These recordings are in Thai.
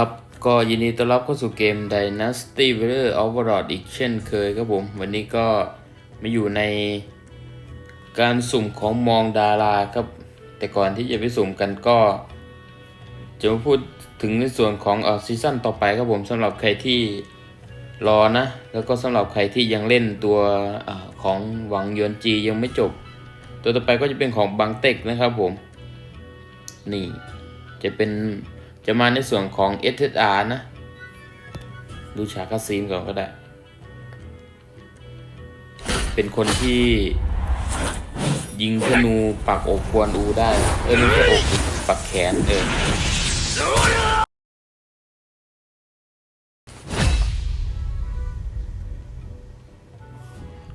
ครับก็ยินดีต้อนรับเข้าสู่เกม Dynasty Warrior Overlord อีกเช่นเคยครับผม วันนี้ก็มาอยู่ในการสุ่มของมองดาราครับ แต่ก่อนที่จะไปสุ่มกันก็ จะมาพูดถึงในส่วนของเออซีซั่นต่อไปครับผมสำหรับใครที่รอนะ แล้วก็สำหรับใครที่ยังเล่นตัวออของหวังยวนจียังไม่จบ ตัวต่อไปก็จะเป็นของบังเต็กนะครับผม นี่จะเป็น จะมาในส่วนของ SSR นะ ดูฉากคาซีนก่อนก็ได้ เป็นคนที่ยิงธนูปักอกควนอูได้ เออไม่ใช่อกปักแขนเออ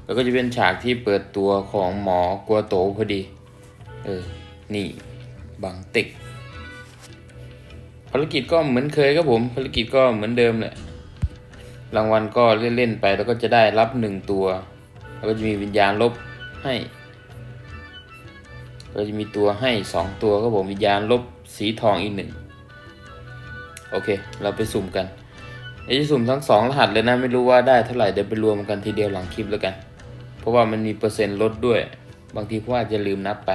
แล้วก็จะเป็นฉากที่เปิดตัวของหมอกัวโตพอดี เออ นี่ บังติก ภารกิจก็เหมือนเคยครับผม ภารกิจก็เหมือนเดิมแหละรางวัลก็เล่นๆไปแล้วก็จะได้รับหนึ่งตัว แล้วก็จะมีวิญญาณลบให้ก็จะมีตัวให้สองตัวครับผมวิญญาณลบสีทองอีกหนึ่งโอเค เราไปสุ่มกันเดี๋ยวจะสุ่มทั้งสองรหัสเลยนะไม่รู้ว่าได้เท่าไหร่เดี๋ยวไปรวมกันทีเดียวหลังคลิปแล้วกัน เพราะว่ามันมีเปอร์เซ็นต์ลดด้วย บางทีพราะว่าจะลืมนับไป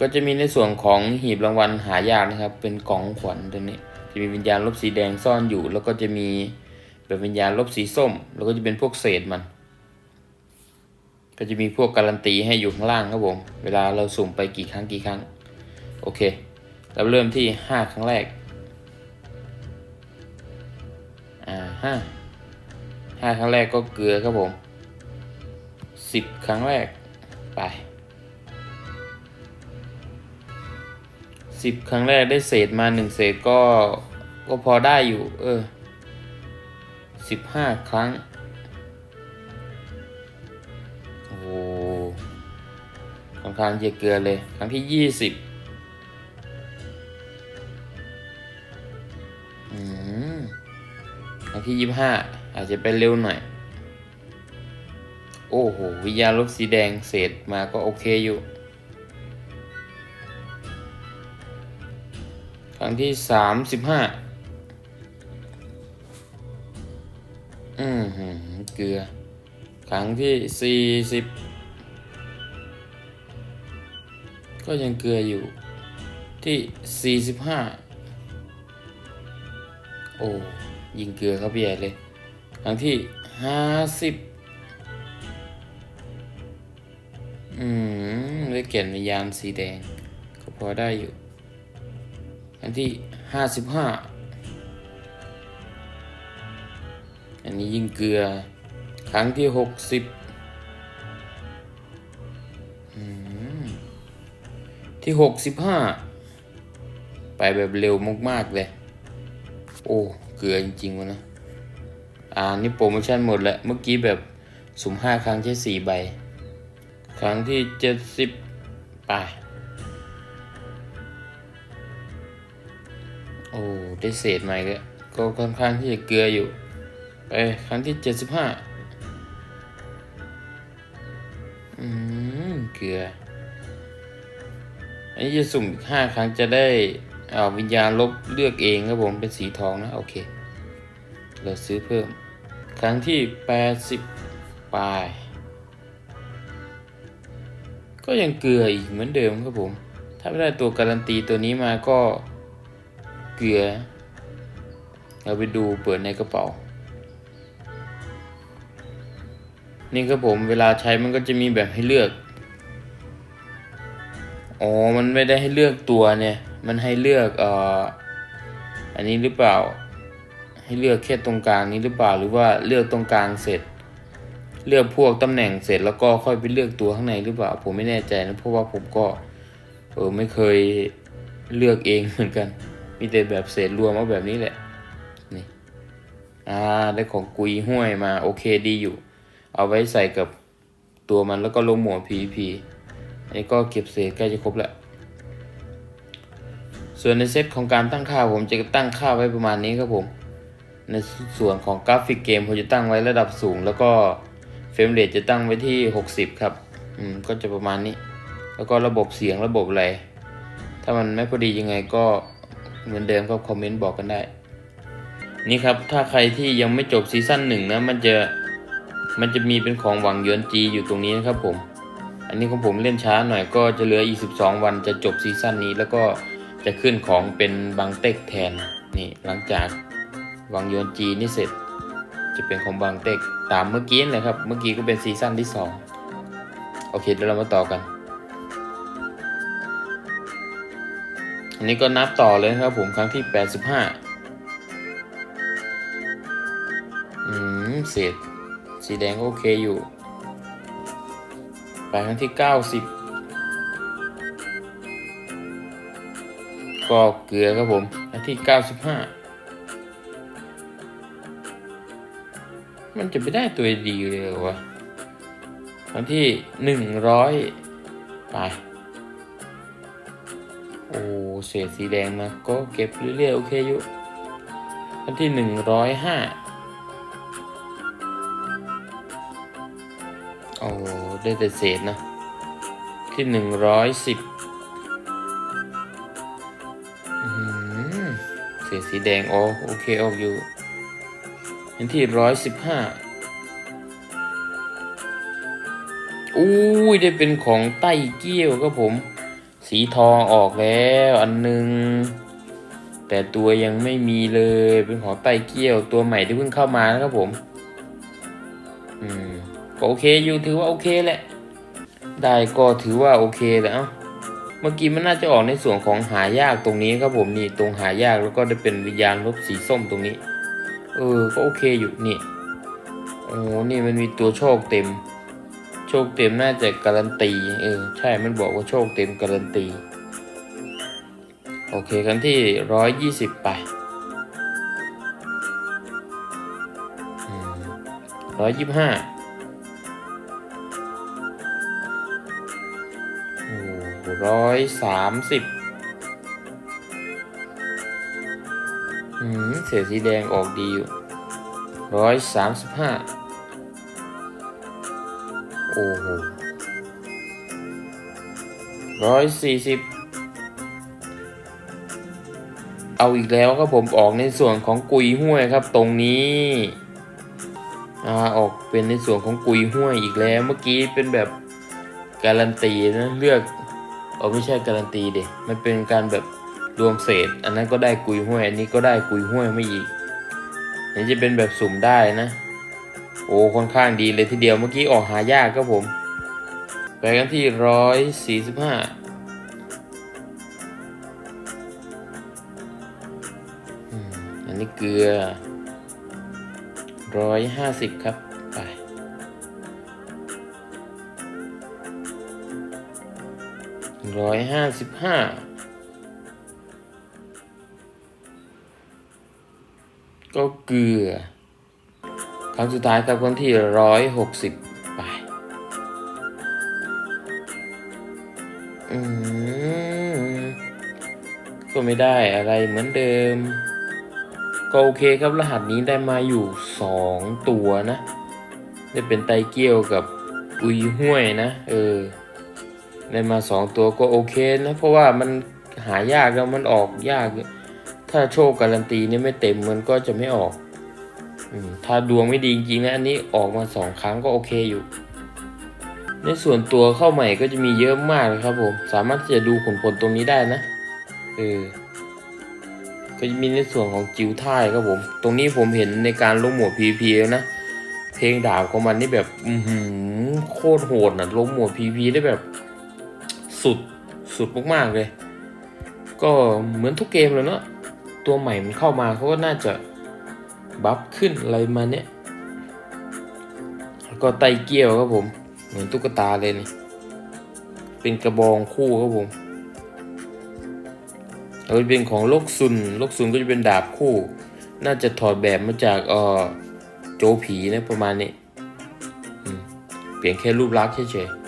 ก็จะมีในส่วนของหีบรางวัลหายากนะครับ เป็นกล่องขวัญตัวนี้ จะมีวิญญาณลบสีแดงซ่อนอยู่ แล้วก็จะมีแบบวิญญาณลบสีส้ม แล้วก็จะเป็นพวกเศษมัน ก็จะมีพวกการันตีให้อยู่ข้างล่างครับผม เวลาเราสุ่มไปกี่ครั้งกี่ครั้ง โอเค เราเริ่มที่ห้าครั้งแรก อ่าห้าห้าครั้งแรกก็เกลือครับผมสิบครั้งแรกไป สิบครั้งแรกได้เศษมาหนึ่งเศษก็ก็พอได้อยู่ เออสิบห้าครั้ง โอ้ค่อนข้างจะเกลือเลย ครั้งที่ยี่สิบอืมครั้งที่ยี่ห้าอาจจะไปเร็วหน่อย โอ้โห วิญญาณลบสีแดงเศษมาก็โอเคอยู่ ครั้งที่สามสิบห้าอืมเกลือ ครั้งที่สี่สิบก็ยังเกลืออยู่ที่สี่สิบห้าโอ้ ยิงเกลือเข้าไปใหญ่เลย ครั้งที่ห้าสิบอืมได้เก่นวิญญาณสีแดง ก็พอได้อยู่ ครั้งที่ห้าสิบห้าอันนี้ยิงเกลือ ครั้งที่หกสิบที่หกสิบห้าไปแบบเร็วมากๆเลย โอ้ เกลือจริงๆวะนะ อ่า นี่โปรโมชั่นหมดแล้ว เมื่อกี้แบบสุ่มห้าครั้งใช้สี่ใบ ครั้งที่เจ็ดสิบไป โอ้ได้เศษใหม่ก็ก็ค่อนข้างที่จะเกลืออยู่ไปครั้งที่เจ็ดสิบห้าอืมเกลืออันนี้จะสุ่มอีกห้าครั้งจะได้เอาวิญญาณลบเลือกเองครับผมเป็นสีทองนะ โอเค เราซื้อเพิ่ม ครั้งที่แปดสิบปลายก็ยังเกลืออีกเหมือนเดิมครับผม ถ้าไม่ได้ตัวการันตีตัวนี้มาก็ เกลือเราไปดูเปิดในกระเป๋า นี่ครับผมเวลาใช้มันก็จะมีแบบให้เลือก อ๋อ มันไม่ได้ให้เลือกตัวเนี่ย มันให้เลือกเอ่ออันนี้หรือเปล่า ให้เลือกแค่ตรงกลางนี้หรือเปล่า หรือว่าเลือกตรงกลางเสร็จ เลือกพวกตำแหน่งเสร็จแล้วก็ค่อยไปเลือกตัวข้างในหรือเปล่า ผมไม่แน่ใจนะเพราะว่าผมก็ เออไม่เคยเลือกเองเหมือนกัน มีแต่แบบเศษรวมมาแบบนี้แหละ นี่อ่าได้ของกุยห้วยมาโอเคดีอยู่ เอาไว้ใส่กับตัวมันแล้วก็ลงหมวด PVP อันนี้ก็เก็บเศษใกล้จะครบแล้ว ส่วนในเซตของการตั้งค่าผมจะตั้งค่าไว้ประมาณนี้ครับผม ในส่วนของกราฟิกเกมผมจะตั้งไว้ระดับสูง แล้วก็เฟรมเรทจะตั้งไว้ที่ 60 ครับ อืม ก็จะประมาณนี้ แล้วก็ระบบเสียงระบบอะไร ถ้ามันไม่พอดียังไงก็ เหมือนเดิมก็คอมเมนต์บอกกันได้ นี่ครับถ้าใครที่ยังไม่จบซีซั่นหนึ่งนะมันจะมันจะมีเป็นของหวังเยือนจีอยู่ตรงนี้นะครับผม อันนี้ของผมเล่นช้าหน่อยก็จะเหลืออีก12 วันจะจบซีซั่นนี้แล้วก็จะขึ้นของเป็นบางเต็กแทนนี่หลังจากหวังเยือนจีนี่เสร็จ จะเป็นของบางเต็กตามเมื่อกี้เลยครับ เมื่อกี้ก็เป็นซีซั่นที่ 2 โอเคเดี๋ยวเรามาต่อกัน อันนี้ก็นับต่อเลยครับผมครั้งที่ 85 อืมเศษสีแดงโอเคอยู่ ไปครั้งที่ 90 ก็เกลือครับผมครั้งที่ 95 มันจะไม่ได้ตัวดีเลยเหรอวะครั้งที่ 100 ไป อ้เศษสีแดงมาก็เก็บเรื่อยๆโอเคอยู่อันที่หนึ่งร้อยห้าโอ้ได้แต่เศษนะที่หนึ่งร้อยสิบเศษสีแดงอ๋อโอเคออกอยู่อันที่ร้อยสิบห้าอู้ยได้เป็นของไต้เกี้ยวครับผม สีทองออกแล้วอันหนึง แต่ตัวยังไม่มีเลยเป็นของไตเกี้ยวตัวใหม่ที่เพิ่งเข้ามานะครับผม อืมก็โอเคอยู่ถือว่าโอเคแหละ ได้ก็ถือว่าโอเคแล้วเมื่อกี้มันน่าจะออกในส่วนของหายากตรงนี้ครับผมนี่ตรงหายากแล้วก็ได้เป็นวิญญาณลบสีส้มตรงนี้ เออ ก็โอเคอยู่นี่โอ้นี่มันมีตัวโชคเต็ม คเต็มน่าจะการันตีเออใช่มันบอกว่าโชคเต็มการันตี โอเคกันที่ร้อยยี่สิบไปร้อยยี่ห้าร้อยสามสิบอืมเสียสีแดงออกดีอยู่ร้อยสามสิบห้า โอ้โหร้อยสี่สิบเอาอีกแล้วครับผมออกในส่วนของกุยห้วยครับตรงนี้อ่าออกเป็นในส่วนของกุยห้วยอีกแล้วเมื่อกี้เป็นแบบการันตีนะเลือกเออไม่ใช่การันตีเด็มันเป็นการแบบรวมเศษ อันนั้นก็ได้กุยห้วย อันนี้ก็ได้กุยห้วยไม่อีกนนี้จะเป็นแบบสุ่มได้นะ โอ้ค่อนข้างดีเลยทีเดียวเมื่อกี้ออกหายากครับผมไปกันที่ร้อยสี่สิบห้าอันนี้เกลือร้อยห้าสิบครับไปร้อยห้าสิบห้าก็เกลือ ครั้งสุดท้ายครับคนที่ร้อยหกสิบไปอืมก็ไม่ได้อะไรเหมือนเดิม ก็โอเคครับรหัสนี้ได้มาอยู่สองตัวนะได้เป็นไตเกียวกับอุยห้วยนะ เออ ได้มาสองตัวก็โอเคนะ เพราะว่ามันหายากแล้วมันออกยาก ถ้าโชคการันตีนี่ไม่เต็มมันก็จะไม่ออก ถ้าดวงไม่ดีจริงๆนะอันนี้ออกมาสองครั้งก็โอเคอยู่ ในส่วนตัวเข้าใหม่ก็จะมีเยอะมากเลยครับผม สามารถที่จะดูผลผลตรงนี้ได้นะเออก็จะมีในส่วนของจิวท่ายครับผม ตรงนี้ผมเห็นในการลงหมวด PVP แล้วนะ เพลงดาบของมันนี่แบบอืโคตรโหดนะลงหมวด PVP ได้แบบสุดสุดมากๆเลย ก็เหมือนทุกเกมเลยเนาะตัวใหม่มันเข้ามาเขาก็น่าจะ บัฟขึ้นอะไรมาเนี้ยแล้วก็ไตเกี้ยวครับผม เหมือนตุ๊กตาเลยนี่ เป็นกระบองคู่ครับผมแล้วเป็นของโลกซุนโลกซุนก็จะเป็นดาบคู่ น่าจะถอดแบบมาจากเออโจผีนะประมาณนี้เปลี่ยนแค่รูปลักษณ์เฉยๆ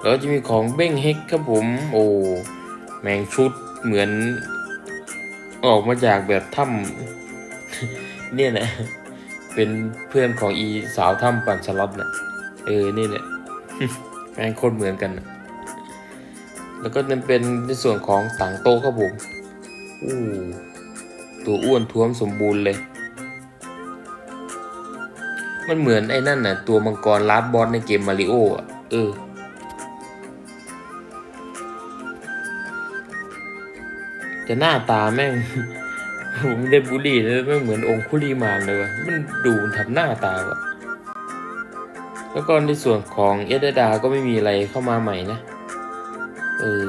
แล้วจะมีของเบ้งเฮกครับผม โอ้ แมงชุดเหมือน ออกมาจากแบบถ้ำเนี่ยแหละ เป็นเพื่อนของอีสาวถ้ำปันสล็อตน่ะ เออ นี่แหละแม่งโคตรเหมือนกันนะแล้วก็จะเป็นในส่วนของต่างโตะครับผมอู้ตัวอ้วนท้วมสมบูรณ์เลย มันเหมือนไอ้นั่นน่ะ ตัวมังกรลาดบอสในเกมมาริโออะ เออ จะหน้าตาแม่ง ผมไม่ได้บูลลี่เลยแม่เหมือนองคุลีมานเลยวะมันดูทำหน้าตาวะแล้วก็ในส่วนของเอเดดาก็ไม่มีอะไรเข้ามาใหม่นะ เออ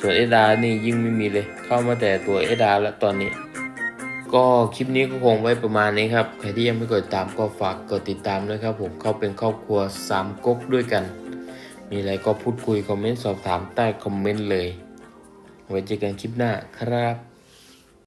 ส่วนเอดานี่ยิ่งไม่มีเลย เข้ามาแต่ตัวเอดาแล้วตอนนี้ ก็คลิปนี้ก็คงไว้ประมาณนี้ครับ ใครที่ยังไม่กดติดตามก็ฝากกดติดตามด้วยครับผม เขาเป็นครอบครัวสามก๊กด้วยกัน มีอะไรก็พูดคุยคอมเมนต์สอบถามใต้คอมเมนต์เลย ไว้เจอกันคลิปหน้าครับ